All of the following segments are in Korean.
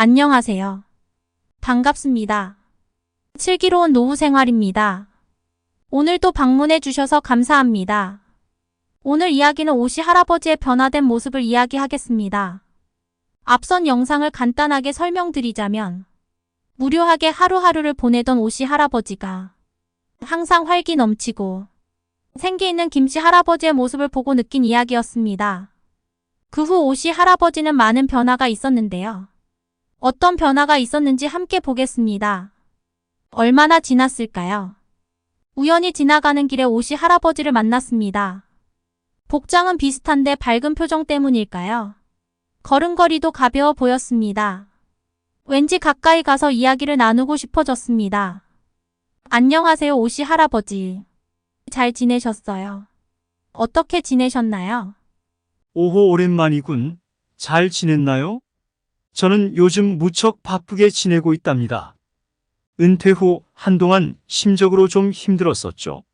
안녕하세요. 반갑습니다. 슬기로운 노후 생활입니다. 오늘도 방문해 주셔서 감사합니다. 오늘 이야기는 오시 할아버지의 변화된 모습을 이야기하겠습니다. 앞선 영상을 간단하게 설명드리자면 무료하게 하루하루를 보내던 오시 할아버지가 항상 활기 넘치고 생기 있는 김씨 할아버지의 모습을 보고 느낀 이야기였습니다. 그 후 오시 할아버지는 많은 변화가 있었는데요. 어떤 변화가 있었는지 함께 보겠습니다. 얼마나 지났을까요? 우연히 지나가는 길에 오시 할아버지를 만났습니다. 복장은 비슷한데 밝은 표정 때문일까요? 걸음걸이도 가벼워 보였습니다. 왠지 가까이 가서 이야기를 나누고 싶어졌습니다. 안녕하세요, 오시 할아버지. 잘 지내셨어요? 어떻게 지내셨나요? 오호 오랜만이군. 잘 지냈나요? 저는 요즘 무척 바쁘게 지내고 있답니다. 은퇴 후 한동안 심적으로 좀 힘들었었죠.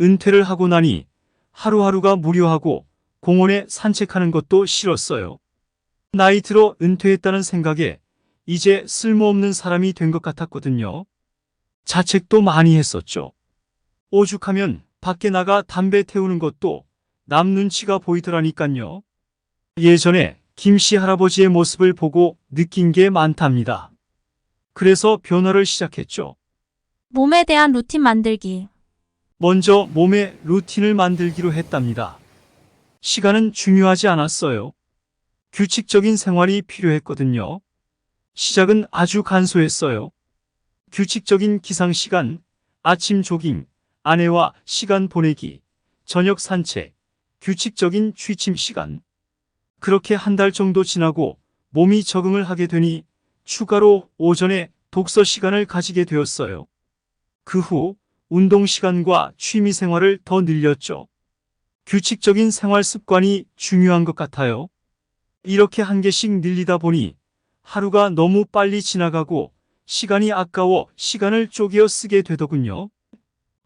은퇴를 하고 나니 하루하루가 무료하고 공원에 산책하는 것도 싫었어요. 나이 들어 은퇴했다는 생각에 이제 쓸모없는 사람이 된 것 같았거든요. 자책도 많이 했었죠. 오죽하면 밖에 나가 담배 태우는 것도 남 눈치가 보이더라니깐요. 예전에 김씨 할아버지의 모습을 보고 느낀 게 많답니다. 그래서 변화를 시작했죠. 몸에 대한 루틴 만들기. 먼저 몸에 루틴을 만들기로 했답니다. 시간은 중요하지 않았어요. 규칙적인 생활이 필요했거든요. 시작은 아주 간소했어요. 규칙적인 기상 시간, 아침 조깅, 아내와 시간 보내기, 저녁 산책, 규칙적인 취침 시간. 그렇게 한 달 정도 지나고 몸이 적응을 하게 되니 추가로 오전에 독서 시간을 가지게 되었어요. 그 후 운동 시간과 취미 생활을 더 늘렸죠. 규칙적인 생활 습관이 중요한 것 같아요. 이렇게 한 개씩 늘리다 보니 하루가 너무 빨리 지나가고 시간이 아까워 시간을 쪼개어 쓰게 되더군요.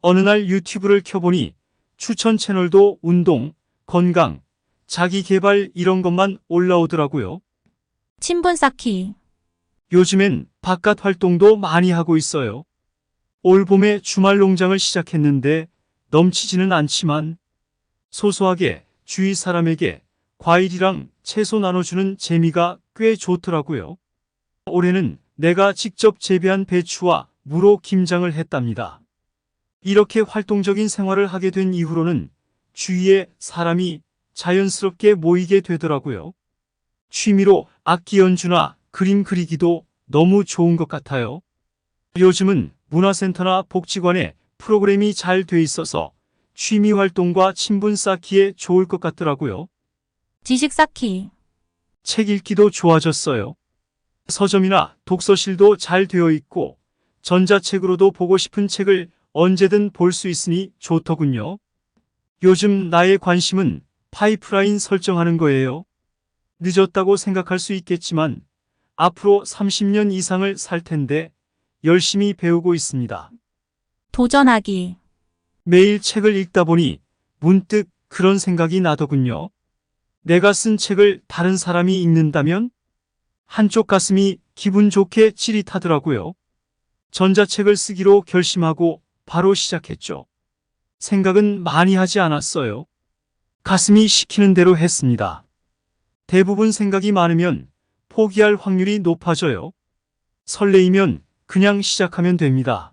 어느 날 유튜브를 켜보니 추천 채널도 운동, 건강, 자기 개발 이런 것만 올라오더라고요. 친분 쌓기. 요즘엔 바깥 활동도 많이 하고 있어요. 올 봄에 주말 농장을 시작했는데 넘치지는 않지만 소소하게 주위 사람에게 과일이랑 채소 나눠주는 재미가 꽤 좋더라고요. 올해는 내가 직접 재배한 배추와 무로 김장을 했답니다. 이렇게 활동적인 생활을 하게 된 이후로는 주위에 사람이 자연스럽게 모이게 되더라고요. 취미로 악기 연주나 그림 그리기도 너무 좋은 것 같아요. 요즘은 문화센터나 복지관에 프로그램이 잘 돼 있어서 취미 활동과 친분 쌓기에 좋을 것 같더라고요. 지식 쌓기. 책 읽기도 좋아졌어요. 서점이나 독서실도 잘 되어 있고 전자책으로도 보고 싶은 책을 언제든 볼 수 있으니 좋더군요. 요즘 나의 관심은 파이프라인 설정하는 거예요. 늦었다고 생각할 수 있겠지만 앞으로 30년 이상을 살 텐데 열심히 배우고 있습니다. 도전하기. 매일 책을 읽다 보니 문득 그런 생각이 나더군요. 내가 쓴 책을 다른 사람이 읽는다면 한쪽 가슴이 기분 좋게 찌릿하더라고요. 전자책을 쓰기로 결심하고 바로 시작했죠. 생각은 많이 하지 않았어요. 가슴이 시키는 대로 했습니다. 대부분 생각이 많으면 포기할 확률이 높아져요. 설레이면 그냥 시작하면 됩니다.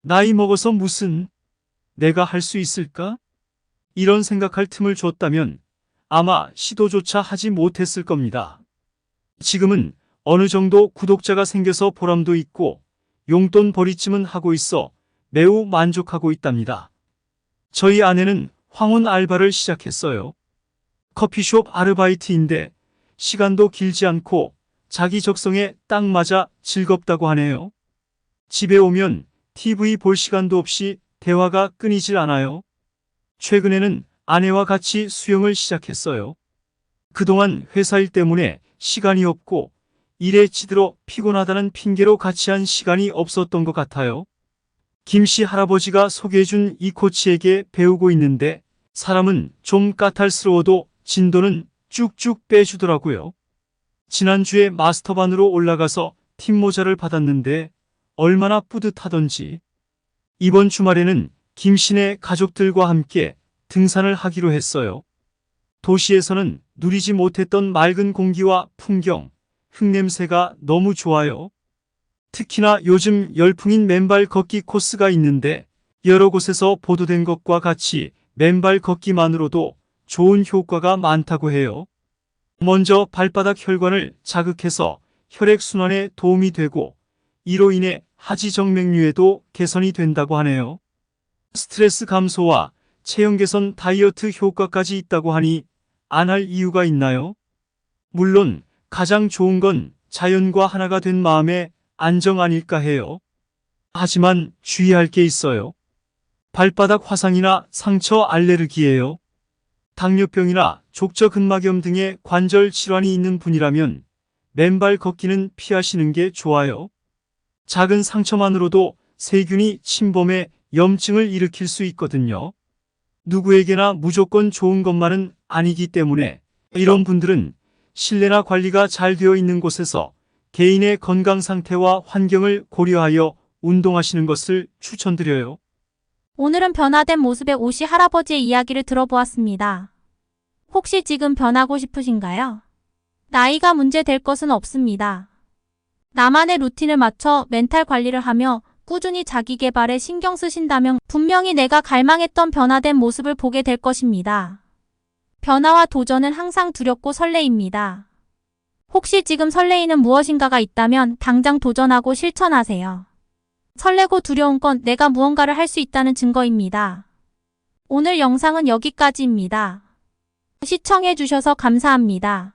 나이 먹어서 무슨 내가 할 수 있을까? 이런 생각할 틈을 줬다면 아마 시도조차 하지 못했을 겁니다. 지금은 어느 정도 구독자가 생겨서 보람도 있고 용돈 벌이쯤은 하고 있어 매우 만족하고 있답니다. 저희 아내는 황혼 알바를 시작했어요. 커피숍 아르바이트인데 시간도 길지 않고 자기 적성에 딱 맞아 즐겁다고 하네요. 집에 오면 TV 볼 시간도 없이 대화가 끊이질 않아요. 최근에는 아내와 같이 수영을 시작했어요. 그동안 회사 일 때문에 시간이 없고 일에 치들어 피곤하다는 핑계로 같이 한 시간이 없었던 것 같아요. 김씨 할아버지가 소개해준 이 코치에게 배우고 있는데 사람은 좀 까탈스러워도 진도는 쭉쭉 빼주더라고요. 지난주에 마스터반으로 올라가서 팀 모자를 받았는데 얼마나 뿌듯하던지. 이번 주말에는 김신의 가족들과 함께 등산을 하기로 했어요. 도시에서는 누리지 못했던 맑은 공기와 풍경, 흙냄새가 너무 좋아요. 특히나 요즘 열풍인 맨발 걷기 코스가 있는데 여러 곳에서 보도된 것과 같이 맨발 걷기만으로도 좋은 효과가 많다고 해요. 먼저 발바닥 혈관을 자극해서 혈액순환에 도움이 되고 이로 인해 하지정맥류에도 개선이 된다고 하네요. 스트레스 감소와 체형 개선 다이어트 효과까지 있다고 하니 안 할 이유가 있나요? 물론 가장 좋은 건 자연과 하나가 된 마음의 안정 아닐까 해요. 하지만 주의할 게 있어요. 발바닥 화상이나 상처 알레르기예요. 당뇨병이나 족저근막염 등의 관절 질환이 있는 분이라면 맨발 걷기는 피하시는 게 좋아요. 작은 상처만으로도 세균이 침범해 염증을 일으킬 수 있거든요. 누구에게나 무조건 좋은 것만은 아니기 때문에 이런 분들은 실내나 관리가 잘 되어 있는 곳에서 개인의 건강 상태와 환경을 고려하여 운동하시는 것을 추천드려요. 오늘은 변화된 모습의 오시 할아버지의 이야기를 들어보았습니다. 혹시 지금 변하고 싶으신가요? 나이가 문제 될 것은 없습니다. 나만의 루틴을 맞춰 멘탈 관리를 하며 꾸준히 자기 개발에 신경 쓰신다면 분명히 내가 갈망했던 변화된 모습을 보게 될 것입니다. 변화와 도전은 항상 두렵고 설레입니다. 혹시 지금 설레이는 무엇인가가 있다면 당장 도전하고 실천하세요. 설레고 두려운 건 내가 무언가를 할 수 있다는 증거입니다. 오늘 영상은 여기까지입니다. 시청해주셔서 감사합니다.